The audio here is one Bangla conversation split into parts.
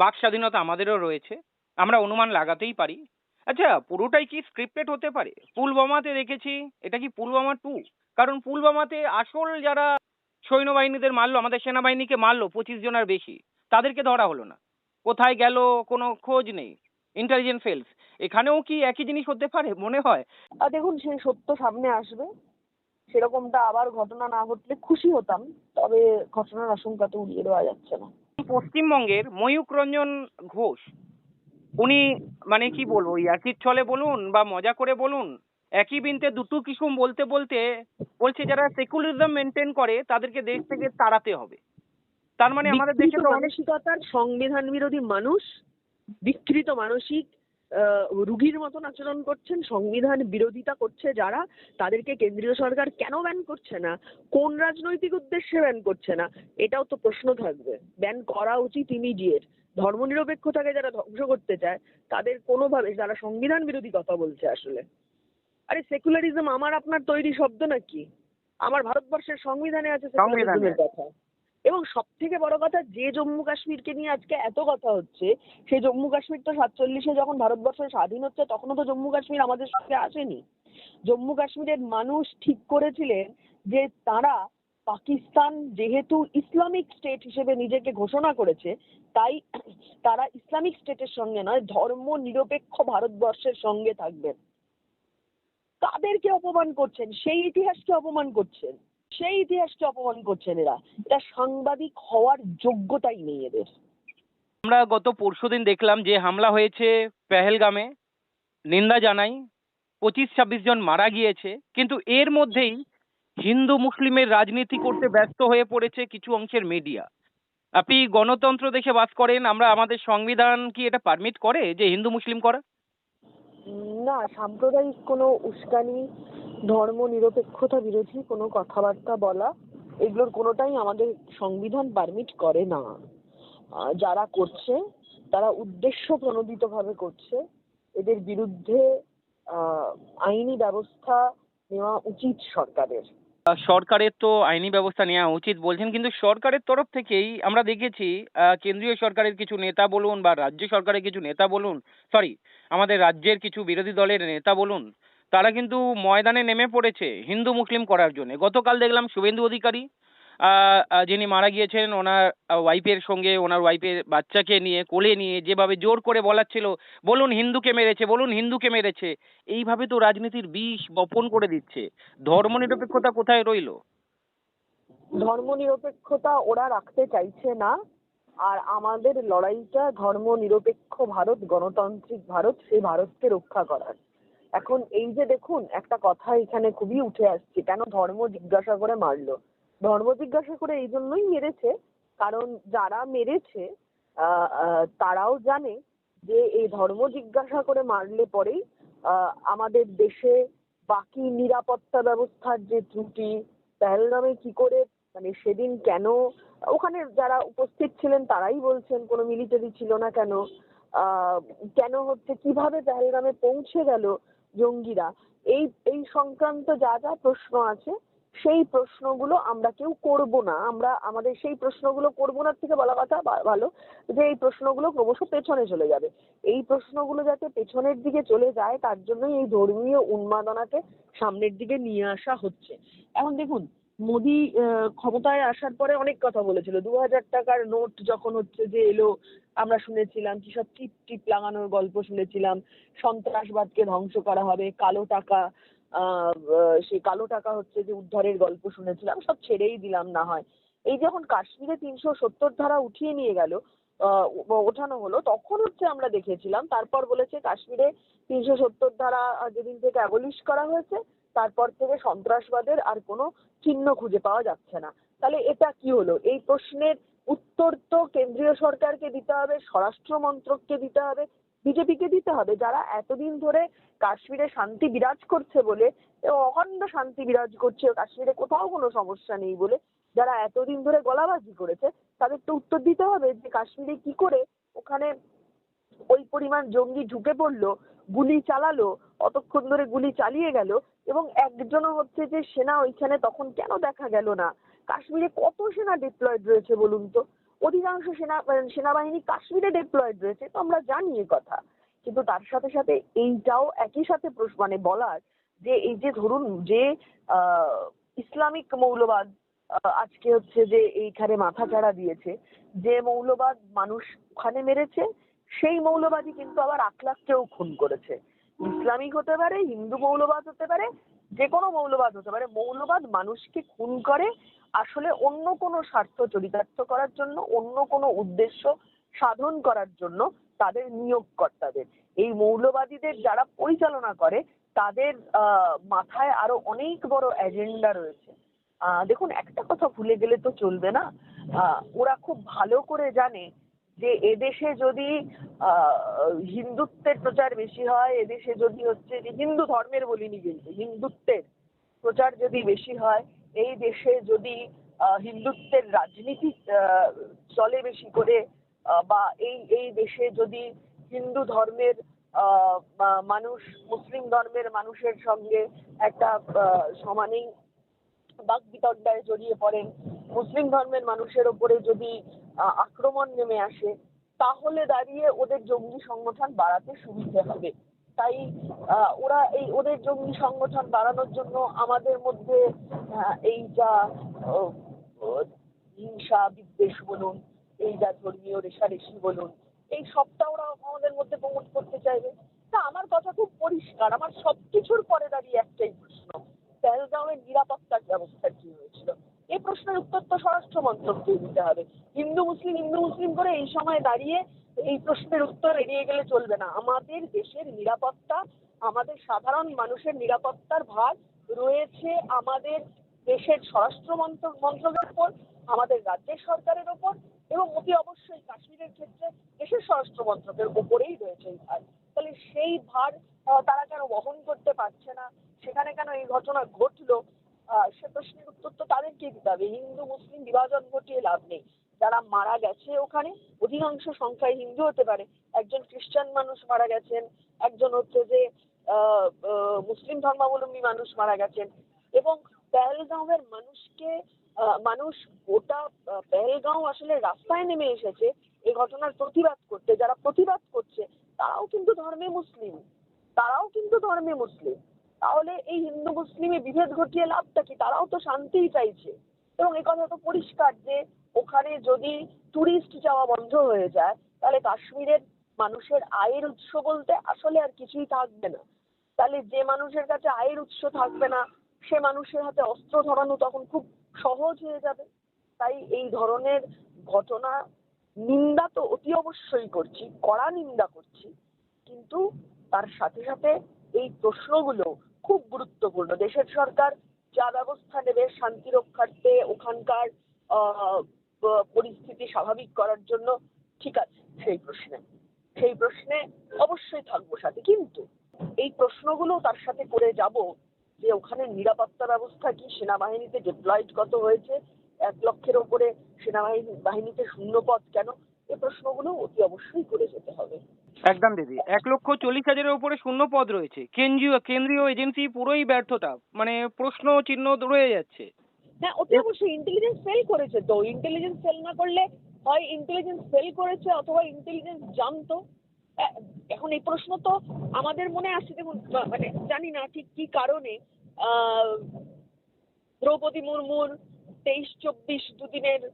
বাক স্বাধীনতা আমাদেরও রয়েছে। আমরা অনুমান লাগাতেই পারি। আচ্ছা পুরোটাই কি স্ক্রিপ্টেড হতে পারে? পুলওয়ামাতে দেখেছি, এটা কি পুলওয়ামা টু কারণ পুলওয়ামাতে আসল যারা সৈন্যবাহিনীদের মারলো, আমাদের সেনাবাহিনীকে মারলো পঁচিশ জনের বেশি, তাদেরকে ধরা হলো না। কোথায় গেল, কোনো খোঁজ নেই। ইন্টেলিজেন্স ফেলস এখানেও কি একই জিনিস হতে পারে, মনে হয়? দেখুন সে সত্য সামনে আসবে। সেরকমটা আবার ঘটনা না ঘটলে খুশি হতাম, তবে ঘটনার আশঙ্কা তো উড়িয়ে দেওয়া যাচ্ছে না। পশ্চিমবঙ্গের ময়ূক রঞ্জন ঘোষ উনি মানে কি বলব ইয়ার্কির ছলে বলুন বা মজা করে বলুন একই বিনতে দুটো কিসুম বলতে বলতে বলছে যারা সেকুলারিজম মেনটেন করে তাদেরকে দেশ থেকে তাড়াতে হবে। তার মানে আমাদের দেশের তো অনেক মানসিকতার সংবিধান বিরোধী মানুষ বিকৃত মানসিক রুগীর মতন আচরণ করছেন সংবিধান বিরোধিতা করছে যারা তাদেরকে কেন্দ্রীয় সরকার কেন ব্যান করছে না? কোন রাজনৈতিক উদ্দেশ্যে ব্যান করছে না? এটাও তো প্রশ্ন থাকবে। ব্যান করা উচিত ইমিডিয়েট ধর্মনিরপেক্ষতাকে যারা ধ্বংস করতে চায় তাদের কোনোভাবে যারা সংবিধান বিরোধী কথা বলছে আসলে। আরে সেকুলারিজম আমার আপনার তৈরি শব্দ নাকি? আমার ভারতবর্ষের সংবিধানে আছে। সেকুলারিজমের কথা। এবং সব থেকে বড় কথা, যে জম্মু কাশ্মীরকে নিয়ে আজকে এত কথা হচ্ছে, সেই জম্মু কাশ্মীর তো সাতচল্লিশে যখন ভারতবর্ষ স্বাধীন হচ্ছে, তখনও তো জম্মু কাশ্মীর আমাদের সঙ্গে আসেনি। জম্মু কাশ্মীরের মানুষ ঠিক করেছিলেন যে তারা পাকিস্তান যেহেতু ইসলামিক স্টেট হিসেবে নিজেকে ঘোষণা করেছে, তাই তারা ইসলামিক স্টেটের সঙ্গে নয়, ধর্ম নিরপেক্ষ ভারতবর্ষের সঙ্গে থাকবেন। তাদেরকে অপমান করছেন? সেই ইতিহাসকে অপমান করছেন? সেই ইতিহাসকে অপমান করছেন এরা। এটা সাংবাদিক হওয়ার যোগ্যতাই নেই এদের। আমরা গত পরশুদিন দেখলাম যে হামলা হয়েছে পেহেলগামে। নিন্দা জানাই পঁচিশ ছাব্বিশ জন মারা গিয়েছে। কিন্তু এর মধ্যেই হিন্দু মুসলিমের রাজনীতি করতে ব্যস্ত হয়ে পড়েছে কিছু অংশের মিডিয়া আপনি গণতন্ত্র দেখে বাস করেন আমরা আমাদের সংবিধান কি এটা পারমিট করে যে হিন্দু মুসলিম করা? না সাম্প্রদায়িক কোনো উস্কানি ধর্ম নিরপেক্ষতা বিরোধী কোনো কথাবার্তা বলা এগুলোর কোনোটাই আমাদের সংবিধান পারমিট করে না। আহ, যারা করছে তারা উদ্দেশ্য প্রণোদিতভাবে করছে। এদের বিরুদ্ধে আহ, আইনি ব্যবস্থা নেওয়া উচিত সরকারের। সরকারের তো আইনি ব্যবস্থা নেওয়া উচিত বলছেন কিন্তু সরকারের তরফ থেকেই আমরা দেখেছি কেন্দ্রীয় সরকারের কিছু নেতা বলুন বা রাজ্য সরকারের কিছু নেতা বলুন সরি আমাদের রাজ্যের কিছু বিরোধী দলের নেতা বলুন তারা কিন্তু ময়দানে নেমে পড়েছে হিন্দু মুসলিম করার জন্য। গতকাল দেখলাম শুভেন্দু অধিকারী যিনি মারা গিয়েছেন, ওনার ওয়াইফের সঙ্গে, ওনার ওয়াইফের বাচ্চাকে নিয়ে, কোলে নিয়ে, যেভাবে জোর করে বলাচ্ছিল বলুন হিন্দুকে মেরেছে, বলুন হিন্দুকে মেরেছে, এইভাবে তো রাজনীতির বিষ বপন করে দিচ্ছে। ধর্মনিরপেক্ষতা কোথায় রইল? ধর্ম নিরপেক্ষতা ওরা রাখতে চাইছে না, আর আমাদের লড়াইটা ধর্ম নিরপেক্ষ ভারত, গণতান্ত্রিক ভারত সেই ভারতকে রক্ষা করার। এখন এই যে দেখুন, একটা কথা এখানে খুবই উঠে আসছে, কেন ধর্ম জিজ্ঞাসা করে মারলো? ধর্ম জিজ্ঞাসা করে এই জন্যই মেরেছে, কারণ যারা মেরেছে তারাও জানে যে এই ধর্ম জিজ্ঞাসা করে মারলে পরেই আমাদের দেশে বাকি নিরাপত্তা ব্যবস্থার যে ত্রুটি, পেহেলগামে কি করে মানে সেদিন কেন, ওখানে যারা উপস্থিত ছিলেন তারাই বলছেন, কোনো মিলিটারি ছিল না কেন কেন হচ্ছে, কীভাবে পেহেলগামে পৌঁছে গেল জঙ্গিরা। এই এই সংক্রান্ত যা যা প্রশ্ন আছে, সেই প্রশ্নগুলো আমরা কেউ করব না। আমরা, আমাদের সেই প্রশ্নগুলো করব না থেকে বলা কথা ভালো যে এই প্রশ্নগুলো ক্রমশ পেছনে চলে যাবে। এই প্রশ্নগুলো যাতে পেছনের দিকে চলে যায়, তার জন্যই এই ধর্মীয় উন্মাদনাকে সামনের দিকে নিয়ে আসা হচ্ছে। এখন দেখুন মোদি ক্ষমতায় আসার পরে অনেক কথা বলেছিল। দু হাজার টাকার নোট যখন হচ্ছে যে এলো, আমরা শুনেছিলাম কি সব টিপ টিপ লাগানোর গল্প শুনেছিলাম, সন্ত্রাসবাদকে ধ্বংস করা হবে, কালো টাকা সেই কালো টাকা হচ্ছে যে উদ্ধারের গল্প শুনেছিলাম, সব ছেড়েই দিলাম না হয়। এই যখন কাশ্মীরে তিনশো সত্তর ধারা উঠিয়ে নিয়ে গেল ওঠানো হলো, তখন হচ্ছে আমরা দেখেছিলাম, তারপর বলেছে কাশ্মীরে তিনশো সত্তর ধারা যেদিন থেকে অ্যাবলিশ করা হয়েছে তারপর থেকে সন্ত্রাসবাদের আর কোনো চিহ্ন খুঁজে পাওয়া যাচ্ছে না। তাহলে এটা কি হলো? এই প্রশ্নের উত্তর তো কেন্দ্রীয় সরকারকে দিতে হবে, স্বরাষ্ট্র মন্ত্রককে দিতে হবে, বিজেপিকে দিতে হবে। যারা এতদিন ধরে কাশ্মীরে শান্তি বিরাজ করছে বলে অখণ্ড শান্তি বিরাজ করছে কাশ্মীরে কোথাও কোনো সমস্যা নেই বলে যারা এতদিন ধরে গলাবাজি করেছে তাদের তো উত্তর দিতে হবে যে কাশ্মীরে কি করে ওখানে ওই পরিমাণ জঙ্গি ঢুকে পড়ল গুলি চালালো, অতক্ষণ ধরে গুলি চালিয়ে গেল এবং একজনও হচ্ছে যে সেনা ওইখানে তখন কেন দেখা গেল না? কাশ্মীরে কত সেনা ডিপ্লয়েড রয়েছে বলুন তো? অধিকাংশ সেনা, সেনাবাহিনী কাশ্মীরে ডিপ্লয়েড রয়েছে তো আমরা জানি এ কথা। কিন্তু তার সাথে সাথে এইটাও একই সাথে মানে বলার যে এই যে ধরুন যে ইসলামিক মৌলবাদ আজকে হচ্ছে যে এইখানে মাথা চাড়া দিয়েছে, যে মৌলবাদ মানুষ ওখানে মেরেছে সেই মৌলবাদী কিন্তু আবার আখলাখকেও খুন করেছে। ইসলামিক হতে পারে, হিন্দু মৌলবাদ হতে পারে যে কোনো মৌলবাদ হতে পারে। মৌলবাদ মানুষকে খুন করে, আসলে অন্য কোনো স্বার্থ চরিতার্থ করার জন্য, অন্য কোনো উদ্দেশ্য সাধন করার জন্য তাদের নিয়োগকর্তাদের। এই মৌলবাদীদের যারা পরিচালনা করে, তাদের মাথায় আরও অনেক বড় এজেন্ডা রয়েছে। দেখুন, একটা কথা ভুলে গেলে তো চলবে না। ওরা খুব ভালো করে জানে যে এদেশে যদি হিন্দুত্বের প্রচার বেশি হয়, এদেশে যদি হচ্ছে যে হিন্দু ধর্মের বলিনি কিন্তু হিন্দুত্বের প্রচার যদি বেশি হয়, এই দেশে যদি হিন্দুত্বের রাজনীতি চলে বেশি করে বা এই এই দেশে যদি হিন্দু ধর্মের মানুষ, মুসলিম ধর্মের মানুষের সঙ্গে একটা সমানেই বাক বিতণ্ডায় জড়িয়ে পড়েন, মুসলিম ধর্মের মানুষের ওপরে যদি আক্রমণ নেমে আসে, তাহলে দাঁড়িয়ে ওদের জঙ্গি সংগঠন বাড়াতে সুবিধে হবে। তাই ওরা এই ওদের জঙ্গি সংগঠন বাড়ানোর জন্য আমাদের মধ্যে এই যা হিংসা, বিদ্বেষ বলুন, এই যা ধর্মীয় রেশারেশি বলুন, এই সবটা ওরা আমাদের মধ্যে প্রমোট করতে চাইবে। তা আমার কথা খুব পরিষ্কার, আমার সবকিছুর পরে দাঁড়িয়ে একটাই প্রশ্ন পেহেলগাঁওয়ের নিরাপত্তার ব্যবস্থা কি হয়েছিল এই প্রশ্নের উত্তর মন্ত্রককে দিতে হবে। হিন্দু, মুসলিম হিন্দু, মুসলিম করে এই সময় দাঁড়িয়ে এই প্রশ্নের উত্তর এড়িয়ে গেলে চলবে না। আমাদের দেশের নিরাপত্তা, আমাদের সাধারণ মানুষের নিরাপত্তার ভার রয়েছে আমাদের দেশের স্বরাষ্ট্র মন্ত্রক মন্ত্রকের উপর আমাদের রাজ্যের সরকারের ওপর এবং অতি অবশ্যই কাশ্মীরের ক্ষেত্রে দেশের স্বরাষ্ট্র মন্ত্রকের ওপরেই রয়েছে এই ভার। তাহলে সেই ভার তারা কেন বহন করতে পারছে না? সেখানে কেন এই ঘটনা ঘটলো? সে প্রশ্নের উত্তর তো তাদেরকেই দিতে হবে। হিন্দু, মুসলিম বিভাজন ঘটিয়ে লাভ নেই। যারা মারা গেছে ওখানে, অধিকাংশ সংখ্যায় হিন্দু হতে পারে। একজন খ্রিস্টান মানুষ মারা গেছেন, একজন হচ্ছে যে মুসলিম ধর্মাবলম্বী মানুষ মারা গেছেন। এবং পেহেলগাঁওয়ের মানুষকে মানুষ গোটা পেহেলগাঁও আসলে রাস্তায় নেমে এসেছে এই ঘটনার প্রতিবাদ করতে। যারা প্রতিবাদ করছে, তারাও কিন্তু ধর্মে মুসলিম। তারাও কিন্তু ধর্মে মুসলিম। তাহলে এই হিন্দু মুসলিমে বিভেদ ঘটিয়ে লাভটা কি? তারাও তো শান্তিই চাইছে। এবং এই কথা তো পরিষ্কার যে ওখানে যদি টুরিস্ট যাওয়া বন্ধ হয়ে যায়, তাহলে কাশ্মীরের মানুষের আয়ের উৎস বলতে আসলে আর কিছুই থাকবে না। তাহলে যে মানুষের কাছে আয়ের উৎস থাকবে না, সে মানুষের হাতে অস্ত্র ধরানো তখন খুব সহজ হয়ে যাবে। তাই এই ধরনের ঘটনা, নিন্দা তো অতি অবশ্যই করছি, কড়া নিন্দা করছি। কিন্তু তার সাথে সাথে এই প্রশ্নগুলো খুব গুরুত্বপূর্ণ। দেশের সরকার যা ব্যবস্থা নেবে শান্তি রক্ষার্থে ওখানকার পরিস্থিতি স্বাভাবিক করার জন্য ঠিক আছে সেই প্রশ্নে। সেই প্রশ্নে অবশ্যই থাকব সাথে। কিন্তু এই প্রশ্নগুলো তার সাথে করে যাব যে ওখানে নিরাপত্তা ব্যবস্থা কি? সেনাবাহিনীতে ডিপ্লয়েড কত হয়েছে? এক লক্ষের ওপরে সেনাবাহিনী, বাহিনীতে শূন্য শূন্যপদ কেন? এই প্রশ্নগুলো অতি অবশ্যই করে যেতে হবে। একদম দিদি এক লক্ষ চল্লিশ হাজারের উপরে শূন্য পদ রয়েছে। কেন্দ্রীয় কেন্দ্রীয় এজেন্সি পুরোই ব্যর্থতা মানে প্রশ্ন চিহ্ন রয়ে যাচ্ছে। হ্যাঁ অতি অবশ্যই ইন্টেলিজেন্স ফেল করেছে তো। ইন্টেলিজেন্স ফেল না করলে হয় ইন্টেলিজেন্স ফেল করেছে অথবা ইন্টেলিজেন্স জানতো। এ- এখন এই প্রশ্ন তো আমাদের মনে আসছে দেখুন মানে জানি না ঠিক কি কারণে আহ, দ্রৌপদী মুর্মুর তেইশ চব্বিশ দুদিনের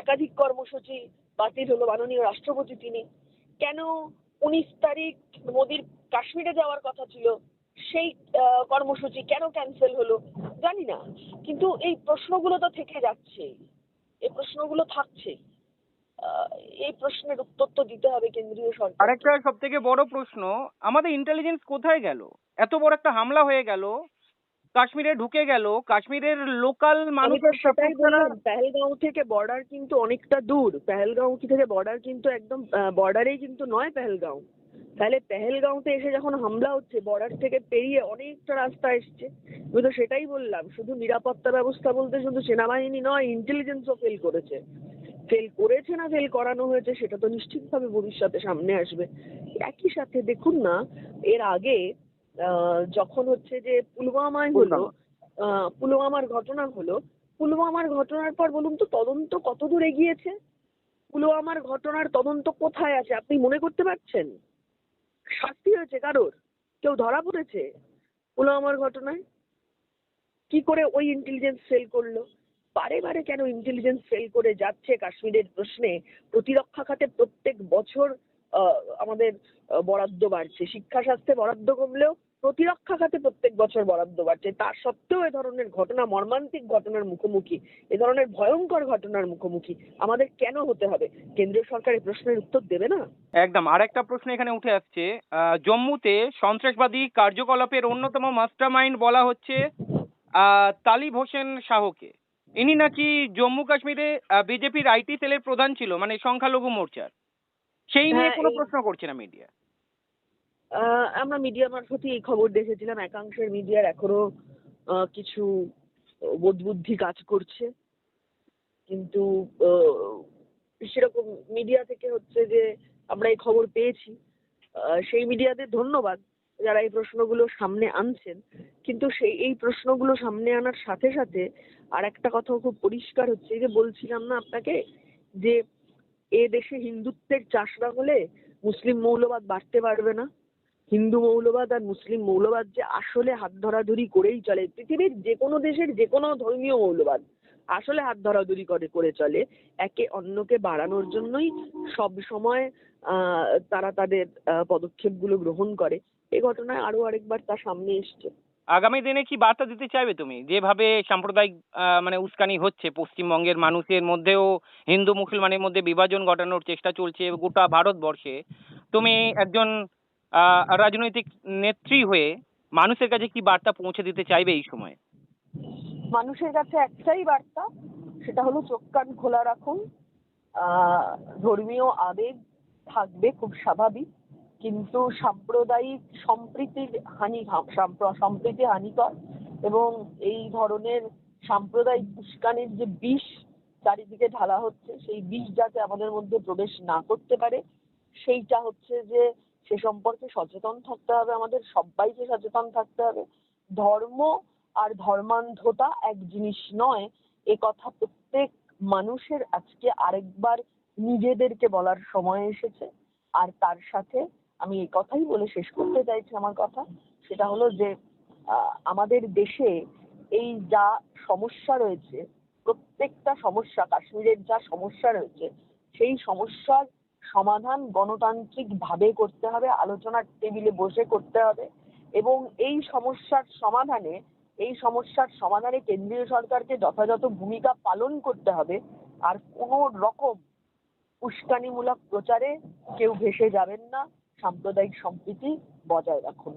একাধিক কর্মসূচি বাতিল হলো মাননীয় রাষ্ট্রপতি তিনি। কেন উনিশ তারিখ মোদির কাশ্মীরে যাওয়ার কথা ছিল, সেই কর্মসূচি কেন ক্যান্সেল হলো জানি না। কিন্তু এই প্রশ্নগুলো তো থেকে যাচ্ছে। এই প্রশ্নগুলো থাকছে। এই প্রশ্নের উত্তর তো দিতে হবে কেন্দ্রীয় সরকার আরেকটা সব থেকে বড় প্রশ্ন, আমাদের ইন্টেলিজেন্স কোথায় গেল? এত বড় একটা হামলা হয়ে গেল কাশ্মীরে ঢুকে গেল। কাশ্মীরের লোকাল মানুষের পেহেলগাঁও থেকে বর্ডার কিন্তু অনেকটা দূর। পেহেলগাঁও থেকে বর্ডার কিন্তু একদম বর্ডারেই কিন্তু নয় পেহেলগাঁও। তাহলে পেহেলগাঁওতে এসে যখন হামলা হচ্ছে বর্ডার থেকে পেরিয়ে অনেকটা রাস্তা এসছে। আমি তো সেটাই বললাম শুধু নিরাপত্তা ব্যবস্থা বলতে শুধু সেনাবাহিনী নয় ইন্টেলিজেন্সও ফেল করেছে। ফেল করেছে না ফেল করানো হয়েছে সেটা তো নিশ্চিতভাবে ভবিষ্যতে সামনে আসবে। একই সাথে দেখুন না এর আগে যখন হচ্ছে যে পুলওয়ামায় হলো পুলওয়ামার ঘটনা হলো পুলওয়ামার ঘটনার পর বলুন তো তদন্ত কতদূর এগিয়েছে? পুলওয়ামার ঘটনার তদন্ত কোথায় আছে আপনি মনে করতে পারছেন? শাস্তি হয়েছে কারোর? কেউ ধরা পড়েছে পুলওয়ামার ঘটনায়? কি করে ওই ইন্টেলিজেন্স ফেল করল? বারে বারে কেন ইন্টেলিজেন্স ফেল করে যাচ্ছে কাশ্মীরের প্রশ্নে? প্রতিরক্ষা খাতে প্রত্যেক বছর আহ, আমাদের বরাদ্দ বাড়ছে। শিক্ষা স্বাস্থ্যে বরাদ্দ কমলেও প্রতিরক্ষা খাতে প্রত্যেক বছর বরাদ্দ বাড়ছে। তার সত্ত্বেও এ ধরনের ঘটনা মর্মান্তিক ঘটনার মুখোমুখি এ ধরনের ভয়ঙ্কর ঘটনার মুখোমুখি আমাদের কেন হতে হবে? কেন্দ্রীয় সরকার এই প্রশ্নের উত্তর দেবে না? একদম। আরেকটা প্রশ্ন এখানে উঠে আসছে। জম্মুতে সন্ত্রাসবাদী কার্যকলাপের অন্যতম মাস্টারমাইন্ড বলা হচ্ছে তালিব হোসেন শাহকে। ইনি নাকি জম্মু কাশ্মীরে বিজেপির আইটি সেলের প্রধান ছিল মানে সংখ্যালঘু মোর্চার। সেই নিয়ে কোনো প্রশ্ন করছে না মিডিয়া আহ, আমরা মিডিয়া মারফতই এই খবর দেখেছিলাম একাংশের মিডিয়ার এখনও আহ, কিছু বোধবুদ্ধি কাজ করছে। কিন্তু সেরকম মিডিয়া থেকে হচ্ছে যে আমরা এই খবর পেয়েছি। আহ, সেই মিডিয়াদের ধন্যবাদ যারা এই প্রশ্নগুলো সামনে আনছেন। কিন্তু সেই এই প্রশ্নগুলো সামনে আনার সাথে সাথে আর একটা কথাও খুব পরিষ্কার হচ্ছে এই যে বলছিলাম না আপনাকে যে এ দেশে হিন্দুত্বের চাষ না হলে মুসলিম মৌলবাদ বাড়তে পারবে না। হিন্দু মৌলবাদ আর মুসলিম মৌলবাদ যে আসলে হাত ধরাধরি করেই চলে। পৃথিবীর যে কোনো দেশের যে কোনো ধর্মীয় মৌলবাদ আসলে হাত ধরাধরি করে করে চলে। একে অন্যকে বাড়ানোর জন্যই সব সময় তারা তাদের পদক্ষেপগুলো গ্রহণ করে। এ ঘটনায় আরও আরেকবার তা সামনে এসছে। আগামী দিনে কি বার্তা দিতে চাইবে তুমি? যেভাবে সাম্প্রদায়িক মানে উস্কানি হচ্ছে, পশ্চিমবঙ্গের মানুষের মধ্যেও হিন্দু মুসলমানের মধ্যে বিভাজন ঘটানোর চেষ্টা চলছে গোটা ভারতবর্ষে, তুমি একজন রাজনৈতিক নেত্রী হয়ে মানুষের কাছে কি বার্তা পৌঁছে দিতে চাইবে এই সময়? মানুষের কাছে একটাই বার্তা, সেটা হলো চোখ কান খোলা রাখুন। ধর্মীয় আবেগ থাকবে খুব স্বাভাবিক। কিন্তু সাম্প্রদায়িক সম্প্রীতির হানি সম্প্রীতি হানিকর এবং এই ধরনের সাম্প্রদায়িক উস্কানির যে বিষ চারিদিকে ঢালা হচ্ছে, সেই বিষ যাতে আমাদের মধ্যে প্রবেশ না করতে পারে, সেইটা হচ্ছে যে সে সম্পর্কে সচেতন থাকতে হবে, আমাদের সবাইকে সচেতন থাকতে হবে। ধর্ম আর ধর্মান্ধতা এক জিনিস নয়, এ কথা প্রত্যেক মানুষের আজকে আরেকবার নিজেদেরকে বলার সময় এসেছে। আর তার সাথে আমি এই কথাই বলে শেষ করতে চাইছি আমার কথা। সেটা হলো যে আমাদের দেশে এই যা সমস্যা রয়েছে, প্রত্যেকটা সমস্যা, কাশ্মীরের যা সমস্যা রয়েছে, সেই সমস্যার সমাধান গণতান্ত্রিক ভাবে করতে হবে, আলোচনার টেবিলে বসে করতে হবে এবং এই সমস্যার সমাধানে, এই সমস্যার সমাধানে কেন্দ্রীয় সরকারকে যথাযথ ভূমিকা পালন করতে হবে। আর কোনো রকম উস্কানিমূলক প্রচারে কেউ ভেসে যাবেন না। সাম্প্রদায়িক সম্প্রীতি বজায় রাখুন।